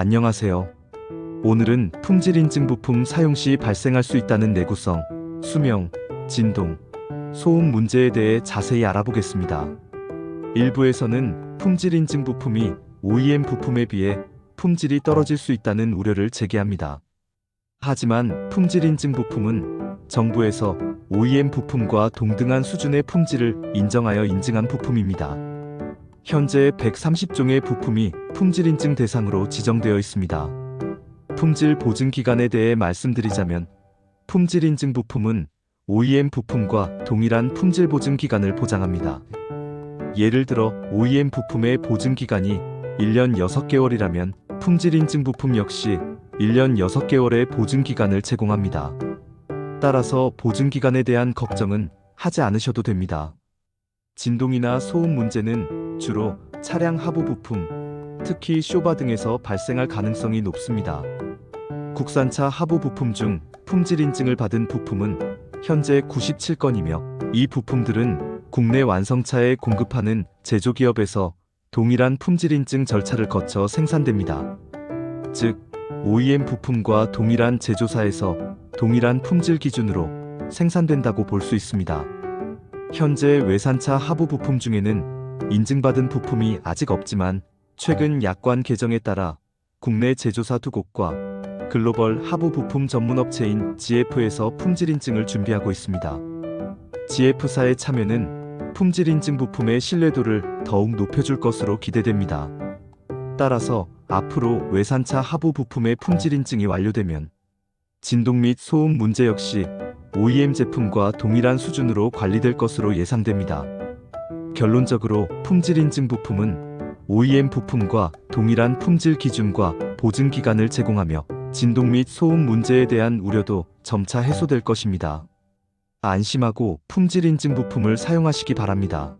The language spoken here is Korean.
안녕하세요. 오늘은 품질 인증 부품 사용 시 발생할 수 있다는 내구성, 수명, 진동, 소음 문제에 대해 자세히 알아보겠습니다. 일부에서는 품질 인증 부품이 OEM 부품에 비해 품질이 떨어질 수 있다는 우려를 제기합니다. 하지만 품질 인증 부품은 정부에서 OEM 부품과 동등한 수준의 품질을 인정하여 인증한 부품입니다. 현재 130종의 부품이 품질 인증 대상으로 지정되어 있습니다. 품질 보증 기간에 대해 말씀드리자면 품질 인증 부품은 OEM 부품과 동일한 품질 보증 기간을 보장합니다. 예를 들어 OEM 부품의 보증 기간이 1년 6개월이라면 품질 인증 부품 역시 1년 6개월의 보증 기간을 제공합니다. 따라서 보증 기간에 대한 걱정은 하지 않으셔도 됩니다. 진동이나 소음 문제는 주로 차량 하부 부품, 특히 쇼바 등에서 발생할 가능성이 높습니다. 국산차 하부 부품 중 품질 인증을 받은 부품은 현재 97건이며 이 부품들은 국내 완성차에 공급하는 제조기업에서 동일한 품질 인증 절차를 거쳐 생산됩니다. 즉, OEM 부품과 동일한 제조사에서 동일한 품질 기준으로 생산된다고 볼 수 있습니다. 현재 외산차 하부 부품 중에는 인증받은 부품이 아직 없지만 최근 약관 개정에 따라 국내 제조사 두 곳과 글로벌 하부 부품 전문 업체인 GF에서 품질 인증을 준비하고 있습니다. GF사의 참여는 품질 인증 부품의 신뢰도를 더욱 높여줄 것으로 기대됩니다. 따라서 앞으로 외산차 하부 부품의 품질 인증이 완료되면 진동 및 소음 문제 역시 OEM 제품과 동일한 수준으로 관리될 것으로 예상됩니다. 결론적으로 품질 인증 부품은 OEM 부품과 동일한 품질 기준과 보증 기간을 제공하며 진동 및 소음 문제에 대한 우려도 점차 해소될 것입니다. 안심하고 품질 인증 부품을 사용하시기 바랍니다.